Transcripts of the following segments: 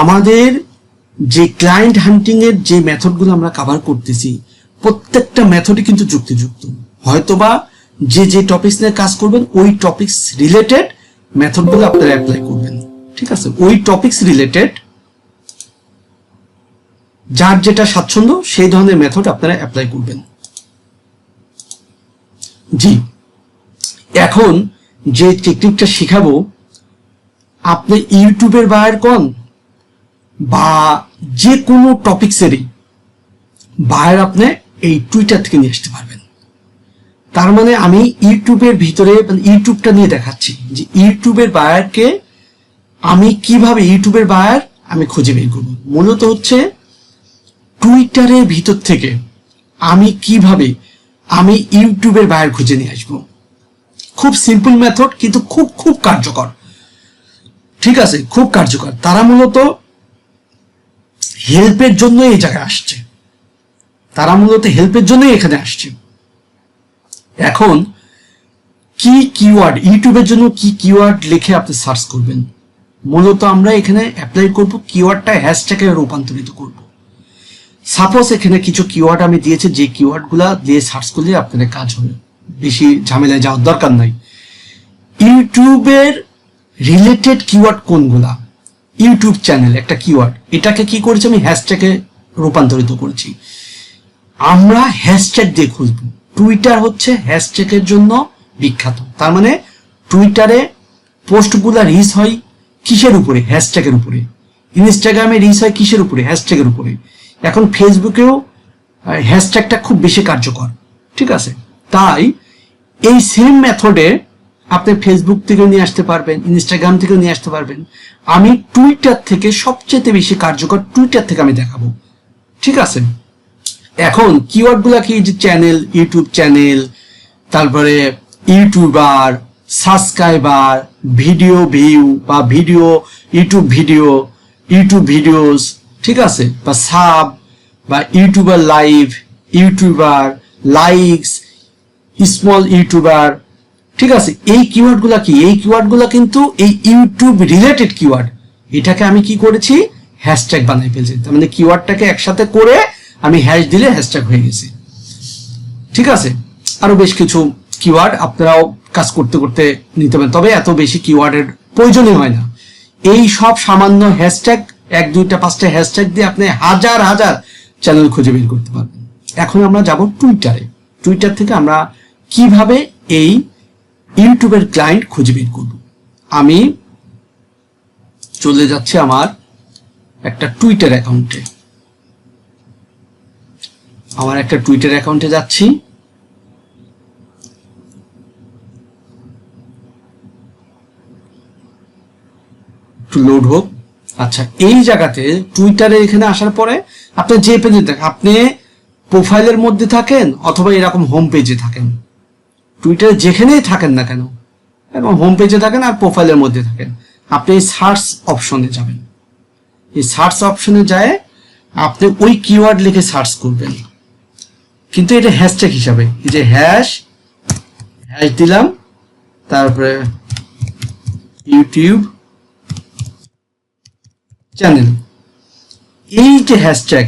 আমাদের যে ক্লায়েন্ট হান্টিং এর যে মেথডগুলো আমরা কভার করতেছি, প্রত্যেকটা মেথডই কিন্তু যুক্তিযুক্ত। হয়তোবা যে যে টপিকস নিয়ে কাজ করবেন, ওই টপিকস রিলেটেড মেথডগুলো আপনারা অ্যাপ্লাই করবেন। ঠিক আছে? ওই টপিকস রিলেটেড যার যেটা স্বাচ্ছন্দ্য, সেই ধরনের মেথড আপনারা অ্যাপ্লাই করবেন। জি। এখন যে টেকনিকটা শেখাবো, আপনি ইউটিউবের বাইর কন? বা যে কোনো টপিক্সেরই বাইর আপনি এই টুইটার থেকে নিয়ে আসতে পারবেন। তার মানে আমি ইউটিউবের ভিতরে মানে ইউটিউবটা নিয়ে দেখাচ্ছি যে ইউটিউবের বায়ারকে আমি কীভাবে ইউটিউবের বায়ার আমি খুঁজে বের করব। মূলত হচ্ছে টুইটারের ভিতর থেকে আমি কীভাবে আমি ইউটিউবের বায়ার খুঁজে নিয়ে আসব। খুব সিম্পল মেথড কিন্তু খুব খুব কার্যকর। ঠিক আছে, খুব কার্যকর। তারা মূলত হেল্পের জন্য এই জায়গায় আসছে। তারা মূলত হেল্পের জন্যই এখানে আসছে। এখন কি কিওয়ার্ড ইউটিউবের জন্য কি কিওয়ার্ড লিখে আপনি সার্চ করবেন? মূলত আমরা এখানে অ্যাপ্লাই করব কিওয়ার্ডটা হ্যাশট্যাগে রূপান্তরিত করব। সাপোজ এখানে কিছু কিওয়ার্ড আমি দিয়েছি, যে কিওয়ার্ডগুলা দিয়ে সার্চ করলে আপনাদের কাজ হবে। বেশি ঝামেলায় যাওয়ার দরকার নাই। ইউটিউবের রিলেটেড কিওয়ার্ড কোনগুলা? ইউটিউব চ্যানেল, একটা কিওয়ার্ড এটাকে কি করেছি আমি? হ্যাশট্যাগে রূপান্তরিত করেছি। আমরা হ্যাশট্যাগ দিয়ে খুঁজব। টুইটার হচ্ছে হ্যাশট্যাগের জন্য বিখ্যাত। তার মানে টুইটারে পোস্টগুলো রিচ হয় কিসের উপরে? হ্যাশট্যাগের উপরে। ইনস্টাগ্রামে রিচ হয় কিসের উপরে? হ্যাশট্যাগের উপরে। এখন ফেসবুকেও হ্যাশট্যাগটা খুব বেশি কার্যকর। ঠিক আছে? তাই এই সেম মেথডে আপনি ফেসবুক থেকেও নিয়ে আসতে পারবেন ইনস্টাগ্রাম থেকেও নিয়ে আসতে পারবেন। আমি টুইটার থেকে সবচেয়ে বেশি কার্যকর টুইটার থেকে আমি দেখাবো। ঠিক আছে? এখন কিওয়ার্ডগুলা কি যে চ্যানেল ইউটিউব চ্যানেল তারপরে ইউটিউবার সাবস্ক্রাইবার ভিডিও ভিউ বা video YouTube video YouTube videos ঠিক আছে? বা সাব বা YouTuber live YouTuber likes small YouTuber ঠিক আছে, এই কিওয়ার্ডগুলা কি? এই কিওয়ার্ডগুলা কিন্তু এই ইউটিউব রিলেটেড কিওয়ার্ড এটাকে আমি কি করেছি? হ্যাশট্যাগ বানাই ফেলছি। তার মানে কিওয়ার্ডটাকে একসাথে করে আমি হ্যাশ দিলে হ্যাশট্যাগ হয়ে গেছে। ঠিক আছে, আরও বেশ কিছু কিওয়ার্ড আপনারাও কাজ করতে করতে নিতে পারেন। তবে এত বেশি কিওয়ার্ডের প্রয়োজনই হয় না। এই সব সামান্য হ্যাশট্যাগ এক, দুইটা, পাঁচটা হ্যাশট্যাগ দিয়ে আপনি হাজার হাজার চ্যানেল খুঁজে বের করতে পারবেন। এখন আমরা যাব টুইটারে টুইটার থেকে আমরা কীভাবে এই ইউটিউবের ক্লায়েন্ট খুঁজে বের করব। আমি চলে যাচ্ছে আমার একটা টুইটার অ্যাকাউন্টে আমার একটা টুইটার অ্যাকাউন্টে যাচ্ছি। লোড হোক। আচ্ছা এই জায়গাতে টুইটারে এখানে আসার পরে আপনি যে পেজে দেখেন আপনি প্রোফাইলের মধ্যে থাকেন অথবা এরকম হোম পেজে থাকেন? টুইটারে যেখানেই থাকেন না কেন এবং হোম পেজে থাকেন আর প্রোফাইলের মধ্যে থাকেন, আপনি এই সার্চ অপশনে যাবেন। এই সার্চ অপশনে যায়, আপনি ওই কিওয়ার্ড লিখে সার্চ করবেন। কিন্তু এটা হ্যাশট্যাগ হিসাবে, এই যে হ্যাশ হ্যাশ দিলাম, তারপরে ইউটিউব চ্যানেল এই যে হ্যাশট্যাগ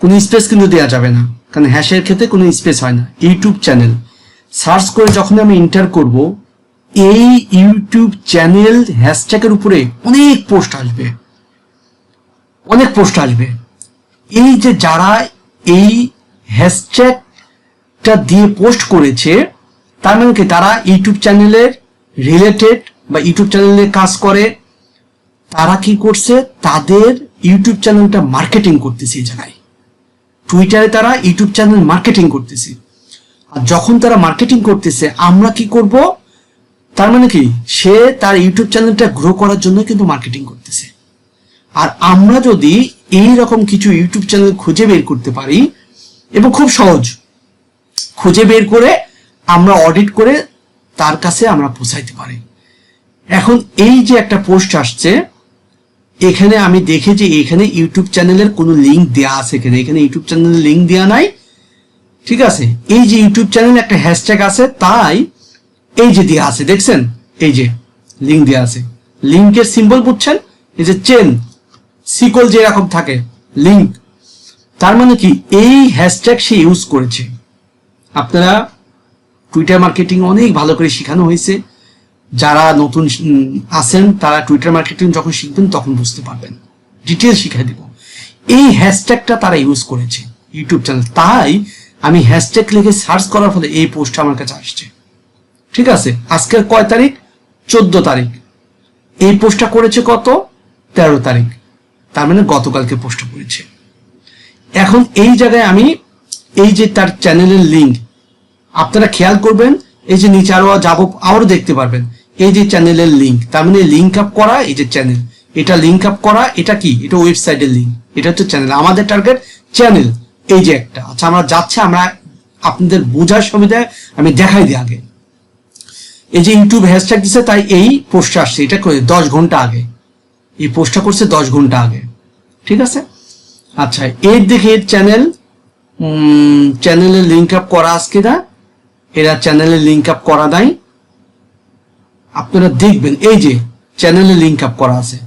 কোনো স্পেস কিন্তু দেওয়া যাবে না, কারণ হ্যাশের ক্ষেত্রে কোনো স্পেস হয় না ইউটিউব চ্যানেল সার্চ করে যখন আমি এন্টার করব, এই ইউটিউব চ্যানেল হ্যাশট্যাগের উপরে অনেক পোস্ট আসবে। অনেক পোস্ট আসবে। এই যে যারা এই হ্যাশট্যাগটা দিয়ে পোস্ট করেছে, তার মানে কি? তারা ইউটিউব চ্যানেলের রিলেটেড বা ইউটিউব চ্যানেলে কাজ করে। তারা কি করছে? তাদের ইউটিউব চ্যানেলটা মার্কেটিং করতেছে জায়গায়। টুইটারে তারা ইউটিউব চ্যানেল মার্কেটিং করতেছে। যখন তারা মার্কেটিং করতেছে, আমরা কি করব? তার মানে কি? সে তার ইউটিউব চ্যানেলটা গ্রো করার জন্য কিন্তু মার্কেটিং করতেছে। আর আমরা যদি এই রকম কিছু ইউটিউব চ্যানেল খুঁজে বের করতে পারি, এবং খুব সহজ, খুঁজে বের করে আমরা অডিট করে তার কাছে আমরা পৌঁছাইতে পারি। এখন এই যে একটা পোস্ট আসছে, এখানে আমি দেখে যে এখানে ইউটিউব চ্যানেলের কোনো লিঙ্ক দেওয়া আছে এখানে এখানে ইউটিউব চ্যানেলের লিঙ্ক দেওয়া নাই। ঠিক আছে? এই যে ইউটিউব চ্যানেল একটা হ্যাশট্যাগ আছে, তাই এই যে দেওয়া আছে, দেখছেন? এই যে লিঙ্ক দেওয়া আছে। লিঙ্কের সিম্বল বুঝছেন? এই যে চেন সিকল যেরকম থাকে লিঙ্ক তার মানে কি? এই হ্যাশট্যাগ সে ইউজ করেছে। আপনারা টুইটার মার্কেটিং অনেক ভালো করে শেখানো হয়েছে। যারা নতুন আছেন, তারা টুইটার মার্কেটিং যখন শিখবেন, তখন বুঝতে পারবেন। ডিটেল শিখাই দেব। এই হ্যাশট্যাগটা তারা ইউজ করেছে ইউটিউব চ্যানেল তাই আমি হ্যাশট্যাগ লিখে সার্চ করার ফলে এই পোস্টটা আমার কাছে আসছে। ঠিক আছে? আজকের কয় তারিখ? চোদ্দ তারিখ। এই পোস্টটা করেছে কত? তেরো তারিখ। তার মানে গতকালকে পোস্টটা করেছে। এখন এই জায়গায় আমি এই যে তার চ্যানেলের লিঙ্ক আপনারা খেয়াল করবেন, এই যে নিচে আরও যাব আরও দেখতে পারবেন। এই যে চ্যানেলের লিঙ্ক তার মানে লিঙ্ক আপ করা এই যে চ্যানেল এটা লিঙ্ক আপ করা, এটা কি? এটা ওয়েবসাইটের লিঙ্ক এটা হচ্ছে চ্যানেল আমাদের টার্গেট চ্যানেল এই যে একটা। আচ্ছা আমরা যাচ্ছে, আমরা আপনাদের বোঝার সুবিধায় আমি দেখাই দিই আগে। এই যে ইউটিউব হ্যাশট্যাগ দিছে, তাই এই পোস্টটা আসছে। এটা করে দশ ঘণ্টা আগে। এই পোস্টটা করছে দশ ঘণ্টা আগে। ঠিক আছে? আচ্ছা এর দেখে চ্যানেল চ্যানেলে লিঙ্ক আপ করা আজকে না এরা চ্যানেলে লিঙ্ক আপ করা নাই। আপনারা দেখবেন, এই যে চ্যানেলে লিঙ্ক আপ করা আছে।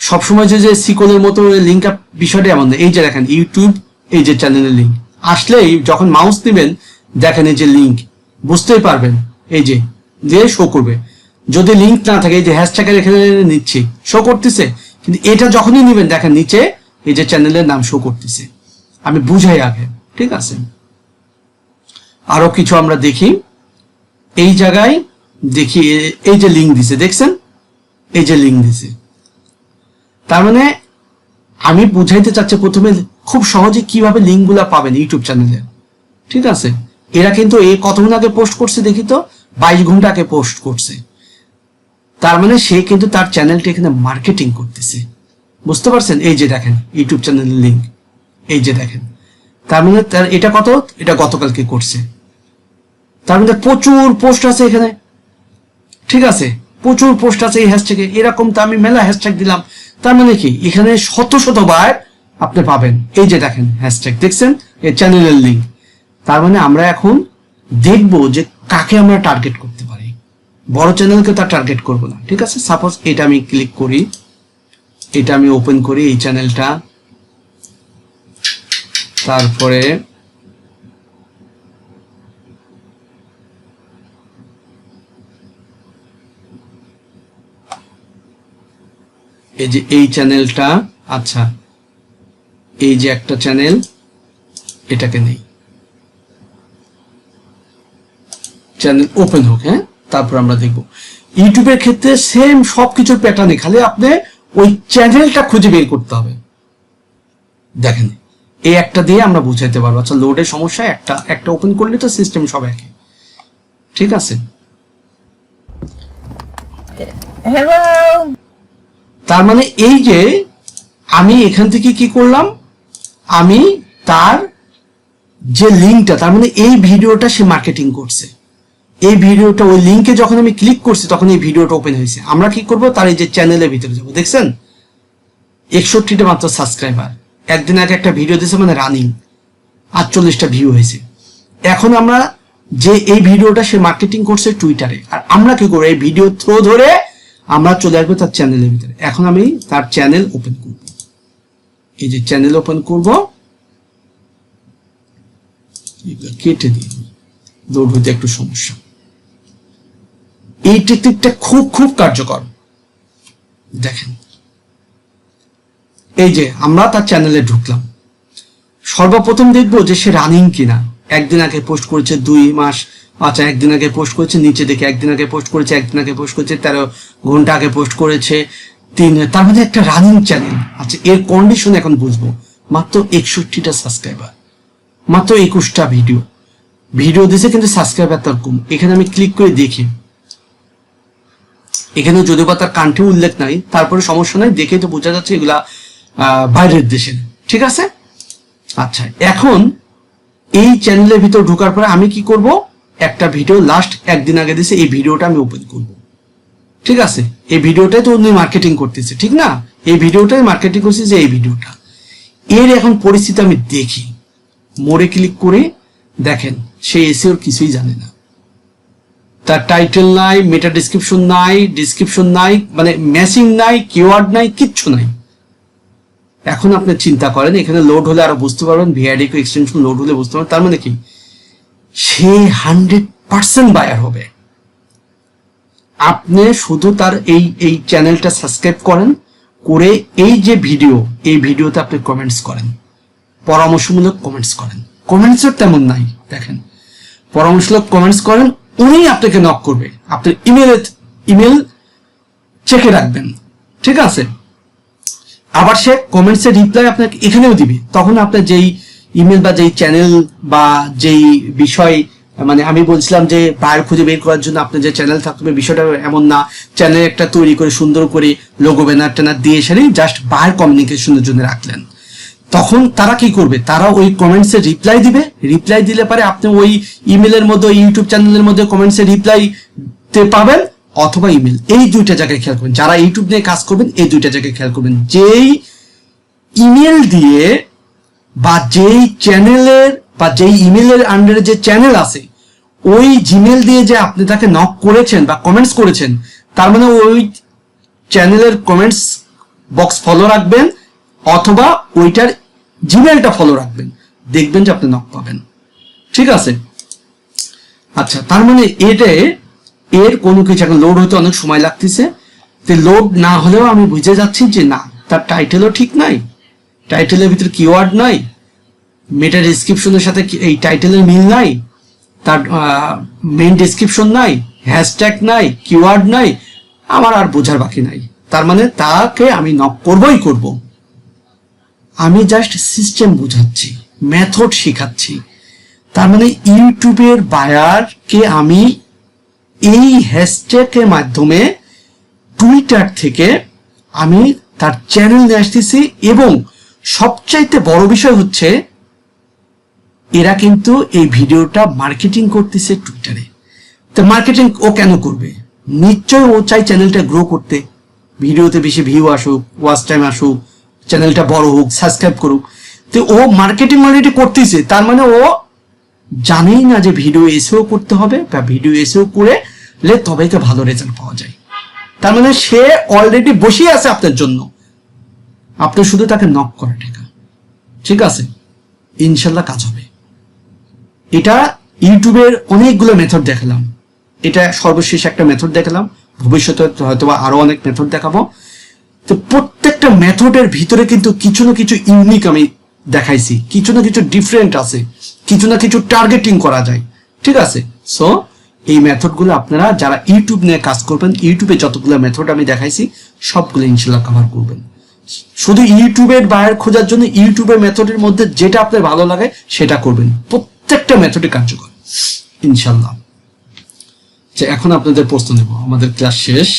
সবসময় যে যে সিকলের মতো লিঙ্ক আপ বিষয়টা এমন এই যে দেখেন ইউটিউব এই যে চ্যানেলের লিঙ্ক আসলেই যখন মাউস নেবেন, দেখেন এই যে লিঙ্ক বুঝতেই পারবেন। এই যে, দিয়ে শো করবে। যদি লিঙ্ক না থাকে, এই যে হ্যাশট্যাগের এখানে নিচ্ছি শো করতেছে। কিন্তু এটা যখনই নেবেন, দেখেন নিচে এই যে চ্যানেলের নাম শো করতেছে। আমি বুঝাই আগে, ঠিক আছে? আরও কিছু আমরা দেখি। এই জায়গায় দেখি, এই যে লিঙ্ক দিছে, দেখছেন? এই যে লিঙ্ক দিছে। তার মানে আমি বুঝাইতে চাচ্ছি প্রথমে খুব সহজে কীভাবে লিঙ্কগুলো পাবেন ইউটিউব চ্যানেলে। ঠিক আছে? এরা কিন্তু এই কতক্ষণ আগে পোস্ট করছে দেখি তো? বাইশ ঘণ্টা আগে পোস্ট করছে। তার মানে সে কিন্তু তার চ্যানেলটি এখানে মার্কেটিং করতেছে। বুঝতে পারছেন? এই যে দেখেন, ইউটিউব চ্যানেলের লিঙ্ক এই যে দেখেন। তার মানে তার এটা কত? এটা গতকালকে করছে। তার মধ্যে প্রচুর পোস্ট আছে এখানে। ঠিক আছে? প্রচুর পোস্ট আছে এই হ্যাশট্যাগে এরকম তো আমি মেলা হ্যাশট্যাগ দিলাম। তার মানে কি? এখানে শত শতবার আপনি পাবেন। এই যে দেখেন হ্যাশট্যাগ দেখছেন? এই চ্যানেলের লিঙ্ক তার মানে আমরা এখন দেখব যে কাকে আমরা টার্গেট করতে পারি। বড় চ্যানেলকে তার টার্গেট করব না, ঠিক আছে? সাপোজ এটা আমি ক্লিক করি, এটা আমি ওপেন করি এই চ্যানেলটা তারপরে এই যে এই চ্যানেলটা আচ্ছা। এই যে একটা চ্যানেল এটাকে নেই। চ্যানেল ওপেন হোক হ্যাঁ? তারপর আমরা দেখব। ইউটিউবের ক্ষেত্রে সেম সবকিছুর প্যাটার্নে খালি আপনি ওই চ্যানেলটা খুঁজে বের করতে হবে। দেখেন এই একটা দিয়ে আমরা বুঝাইতে পারব। আচ্ছা লোডের সমস্যা একটা একটা ওপেন করলে তো সিস্টেম সব একই। ঠিক আছে. তার মানে এই যে আমি এখান থেকে কি করলাম? আমি তার যে লিঙ্কটা তার মানে এই ভিডিওটা সে মার্কেটিং করছে। এই ভিডিওটা, ওই লিঙ্কে যখন আমি ক্লিক করছি, তখন এই ভিডিওটা ওপেন হয়েছে। আমরা কি করব? তার এই যে চ্যানেলের ভিতরে যাব। দেখছেন? একষট্টিটা মাত্র সাবস্ক্রাইবার একদিন আগে একটা ভিডিও দিয়েছে মানে রানিং আটচল্লিশটা ভিউ হয়েছে। এখন আমরা যে এই ভিডিওটা সে মার্কেটিং করছে টুইটারে আর আমরা কি করব? এই ভিডিও থ্রো ধরে আমরা চলে আসব তার চ্যানেলের ভিতরে। এখন আমি তার চ্যানেল ওপেন করব। এই যে চ্যানেল ওপেন করব। কেটে দিই। লোড হতে একটু সমস্যা। এই টেকনিকটা খুব খুব কার্যকর। দেখেন। এই যে আমরা তার চ্যানেলে ঢুকলাম। সর্বপ্রথম দেখব যে সে রানিং কিনা। একদিন আগে পোস্ট করেছে দুই মাস। আচ্ছা একদিন আগে পোস্ট করেছে, নিচে দেখে একদিন আগে পোস্ট করেছে, একদিন আগে পোস্ট করেছে, তেরো ঘণ্টা আগে পোস্ট করেছে। তিন, তার মধ্যে একটা রানিং চ্যানেল আচ্ছা এর কন্ডিশন এখন বুঝব। মাত্র একষট্টিটা সাবস্ক্রাইবার মাত্র একুশটা ভিডিও ভিডিও দিছে কিন্তু সাবস্ক্রাইবার তার কম। এখানে আমি ক্লিক করে দেখি। এখানে যদিও বা তার কান্ট্রি উল্লেখ নাই, তারপরে সমস্যা নাই। দেখে তো বোঝা যাচ্ছে এগুলা বাইরের দেশের। ঠিক আছে? আচ্ছা এখন এই চ্যানেলের ভিতর ঢোকার পরে আমি কি করব? একটা ভিডিও লাস্ট একদিন আগে দিয়েছে এই ভিডিওটা আমি ওপেন করব। ঠিক আছে, এই ভিডিওটাই তো উনি মার্কেটিং করতেছে, ঠিক না? এই ভিডিওটাই মার্কেটিং করছে যে এই ভিডিওটা। এর এখন পরিস্থিতি আমি দেখি। মোড়ে ক্লিক করে দেখেন, সে এসে ওর কিছুই জানে না। তার টাইটেল নাই মেটা ডিসক্রিপশন নাই ডিসক্রিপশন নাই মানে ম্যাচিং নাই কিওয়ার্ড নাই, কিচ্ছু নাই। এখন আপনি চিন্তা করেন, এখানে লোড হলে আরও বুঝতে পারবেন ভিআইডি এক্সটেনশন লোড হলে বুঝতে পারবেন। তার মানে কি? সে হান্ড্রেড পার্সেন্ট বায়ার হবে। আপনি শুধু তার এই এই চ্যানেলটা সাবস্ক্রাইব করেন, করে এই যে ভিডিও এই ভিডিওতে আপনি কমেন্টস করেন। পরামর্শমূলক কমেন্টস করেন। কমেন্টসও তেমন নাই, দেখেন। পরামর্শমূলক কমেন্টস করেন উনি আপনাকে নক করবে। আপনার ইমেলে ইমেল চেকে রাখবেন। ঠিক আছে? আবার সে কমেন্টসের রিপ্লাই আপনাকে এখানেও দিবে। তখন আপনার যেই ইমেল বা যেই চ্যানেল বা যেই বিষয় মানে আমি বলছিলাম যে বায়ার খুঁজে বের করার জন্য আপনার যে চ্যানেল থাকবে বিষয়টা এমন না। চ্যানেল একটা তৈরি করে, সুন্দর করে লোগো ব্যানার ট্যানার দিয়ে এসে জাস্ট বায়ার কমিউনিকেশনের জন্য রাখলেন। তখন তারা কি করবে? তারা ওই কমেন্টসে রিপ্লাই দিবে। রিপ্লাই দিলে পারে আপনি ওই ইমেলের মধ্যে ইউটিউব চ্যানেলের মধ্যে কমেন্টসে রিপ্লাই পাবেন অথবা ইমেল এই দুইটা জায়গায় খেয়াল করবেন। যারা ইউটিউব নিয়ে কাজ করবেন, এই দুইটা জায়গায় খেয়াল করবেন। যেই ইমেল দিয়ে বা যেই চ্যানেলের বা যেই ইমেলের আন্ডারে যে চ্যানেল আছে, ওই জিমেল দিয়ে যে আপনি তাকে নক করেছেন বা কমেন্টস করেছেন, তার মানে ওই চ্যানেলের কমেন্টস বক্স ফলো রাখবেন অথবা ওইটার জিমেলটা ফলো রাখবেন। দেখবেন যে আপনি নক পাবেন। ঠিক আছে? আচ্ছা তার মানে এটা এর কোনো কিছু এখন লোড হতে অনেক সময় লাগতেছে। তো লোড না হলেও আমি বুঝে যাচ্ছি যে না, তার টাইটেলও ঠিক নাই টাইটেলের ভিতরে কিওয়ার্ড নাই মেটা ডিসক্রিপশনের সাথে এই টাইটেলের মিল নাই? তার মেইন ডিসক্রিপশন নাই হ্যাশট্যাগ নাই কিওয়ার্ড নাই, আমার আর বোঝার বাকি নাই। তার মানে তাকে আমি নক করবই করব। আমি জাস্ট সিস্টেম বোঝাচ্ছি মেথড শেখাচ্ছি। তার মানে ইউটিউবের বায়ারকে আমি এই হ্যাশট্যাগের মাধ্যমে টুইটার থেকে আমি তার চ্যানেল নিয়ে আসতেছি এবং সবচাইতে বড় বিষয় হচ্ছে এরা কিন্তু এই ভিডিওটা মার্কেটিং করতেছে টুইটারে তো মার্কেটিং ও কেন করবে? নিশ্চয় ও চাই চ্যানেলটা গ্রো করতে। ভিডিওতে বেশি ভিউ আসুক ওয়াচ টাইম আসুক চ্যানেলটা বড় হোক সাবস্ক্রাইব করুক। তো ও মার্কেটিং মার্কেটিং করতেছে, তার মানে ও জানেই না যে ভিডিও এসেও করতে হবে বা ভিডিও এসেও করে লে তবেই তো ভালো রেজাল্ট পাওয়া যায়। তার মানে সে অলরেডি বসেই আছে আপনার জন্য। আপনি শুধু তাকে নক করে ঠেকা। ঠিক আছে? ইনশাল্লাহ কাজ হবে। এটা ইউটিউবের অনেকগুলো মেথড দেখালাম। এটা সর্বশেষ একটা মেথড দেখালাম। ভবিষ্যতে হয়তো আরও অনেক মেথড দেখাবো। তো প্রত্যেকটা মেথডের ভিতরে কিন্তু কিছু না কিছু ইউনিক আমি দেখাইছি। কিছু না কিছু ডিফারেন্ট আছে। কিছু না কিছু টার্গেটিং করা যায়। ঠিক আছে? সো এই মেথডগুলো আপনারা যারা ইউটিউব নিয়ে কাজ করবেন, ইউটিউবে যতগুলো মেথড আমি দেখাইছি, সবগুলো ইনশাল্লাহ কভার করবেন। শুধু ইউটিউবের বায়ার খোঁজার জন্য ইউটিউবের মেথডের মধ্যে যেটা আপনার ভালো লাগে, সেটা করবেন। প্রত্যেকটা মেথডে কার্যকর। ইনশাল্লাহ যে এখন আপনাদের প্রশ্ন নেব আমাদের ক্লাস শেষ।